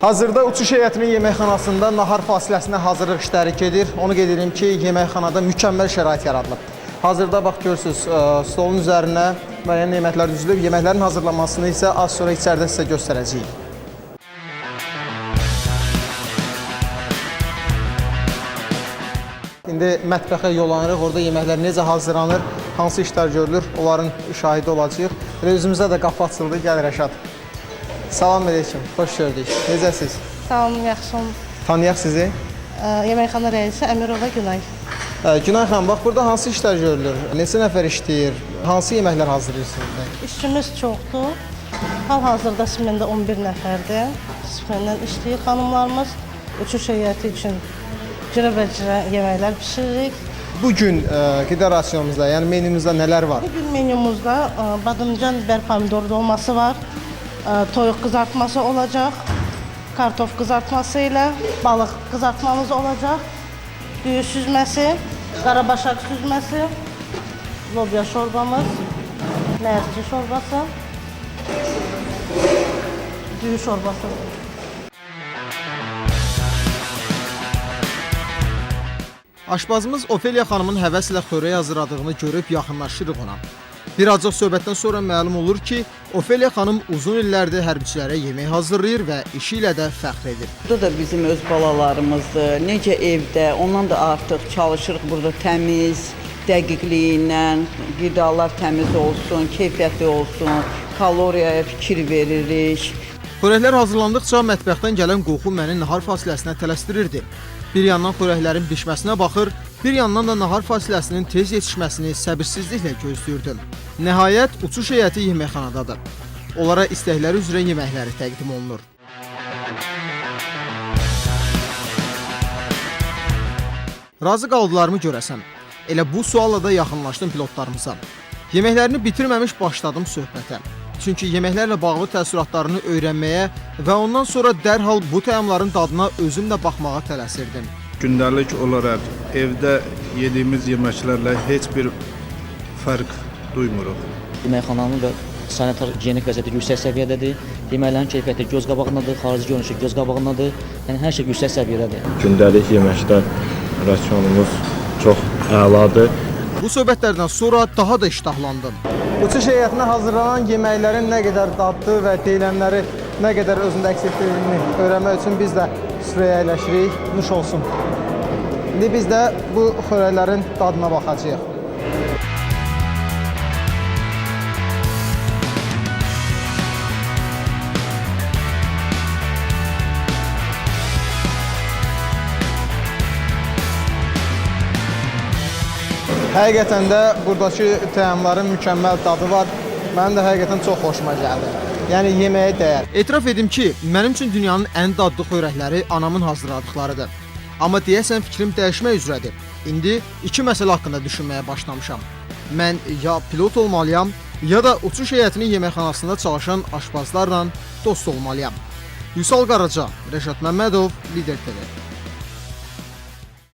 Hazırda uçuş heyətinin yeməkxanasında nahar fasiləsinə hazırlıq işləri gedir. Onu qeyd edim ki, yeməkxanada mükəmməl şərait yaradılıb. Hazırda bax görürsüz, ə, stolun üzərinə müəyyən yeməklər düzülüb. Yeməklərin hazırlanmasını isə az sonra içəridə sizə göstərəcəyik. İndi mətbəxə yollanırıq. Orada yeməklər necə hazırlanır, hansı işlər görülür, onların şahidi olacağıq. Və özümüzə də qapı açıldı. Gəl Rəşad. Salam əleykum. Xoş gördük. Necəsiz? Salam, yaxşıyam. Tanıyaq sizi. Yeməkxana rəisi Əmirova Günay. Günay xanım, bax burada hansı işlər görülür? Neçə nəfər işləyir? Hansı yeməklər hazırlayırsınız? İşçimiz çoxdur. Hal-hazırda Sümeyndə 11 nəfərdir. Sümeyndən işləyir xanımlarımız. Uçuş heyəti üçün cürə-bəcürə yeməklər bişiririk. Bu gün ə, qida rasionumuzda, yəni menümüzdə nələr var? Bugün menümüzdə ə, badımcan biber pomidor dolması var. Ə, Toyuq qızartması olacaq. Kartof qızartması ilə balıq qızartmamız olacaq. Düyü süzməsi, qarabaşaq süzməsi, lobya şorbamız, mərci şorbası, düyü şorbası. Aşpazımız Ofeliya xanımın həvəslə xörək hazırladığını görüb yaxınlaşırıq ona. Birazcıq söhbətdən sonra məlum olur ki, Ofeliya xanım uzun illərdir hərbiçilərə yemək hazırlayır və işi ilə də fəxr edir. Burada da bizim öz balalarımızdır. Necə evdə, ondan da artıq çalışırıq burada təmiz, dəqiqliyi ilə, qidalar təmiz olsun, keyfiyyətli olsun, kaloriyaya fikir veririk. Xörəklər hazırlandıqca mətbəxdən gələn qoxu məni nahar fasiləsinə tələsdirirdi. Bir yandan xörəklərin bişməsinə baxır, bir yandan da nahar fasiləsinin tez yetişməsini səbirsizliklə gözləyirdim. Nəhayət uçuş heyəti yeməkxanadadır. Onlara istəkləri üzrə yeməkləri təqdim olunur. Razı qaldılarmı görəsəm? Elə bu sualla da yaxınlaşdım pilotlarımıza. Yeməklərini bitirməmiş başladım söhbətə. Çünki yeməklərlə bağlı təəssüratlarını öyrənməyə və ondan sonra dərhal bu təamların dadına özüm də baxmağa tələsirdim. Gündəlik olaraq evdə yediyimiz yeməklərlə heç bir fərq duymuruq. Yeməkxananın və sanitar gigiyenik vəziyyəti yüksək səviyyədədir. Yeməklərin keyfiyyəti göz qabağındadır, xarici görünüşü göz qabağındadır. Yəni hər şey yüksək səviyyədədir. gündəlik yeməkdə rasionumuz çox əladır. Bu söhbətlərdən sonra daha da iştahlandım. Uçuş heyətinə hazırlanan yeməklərin nə qədər dadlı və deyilənləri nə qədər özündə əks etdirdiyini öyrənmək üçün biz də süfrəyə əyləşirik. Nuş olsun. İndi biz də bu xörəklərin dadına baxacağıq. Həqiqətən də buradakı təamların mükəmməl dadı var. Mənim də həqiqətən çox xoşuma gəldi. Yəni yeməyə dəyər. Etiraf edim ki, mənim üçün dünyanın ən dadlı xörəkləri anamın hazırladıqlarıdır. Amma deyəsən fikrim dəyişmək üzrədir. İndi iki məsələ haqqında düşünməyə başlamışam. Mən ya pilot olmalıyam, ya da uçuş heyətinin yeməkxanasında çalışan aşpazlarla dost olmalıyam. Vüsal Qaraca, Rəşad Məmmədov, Lider TV.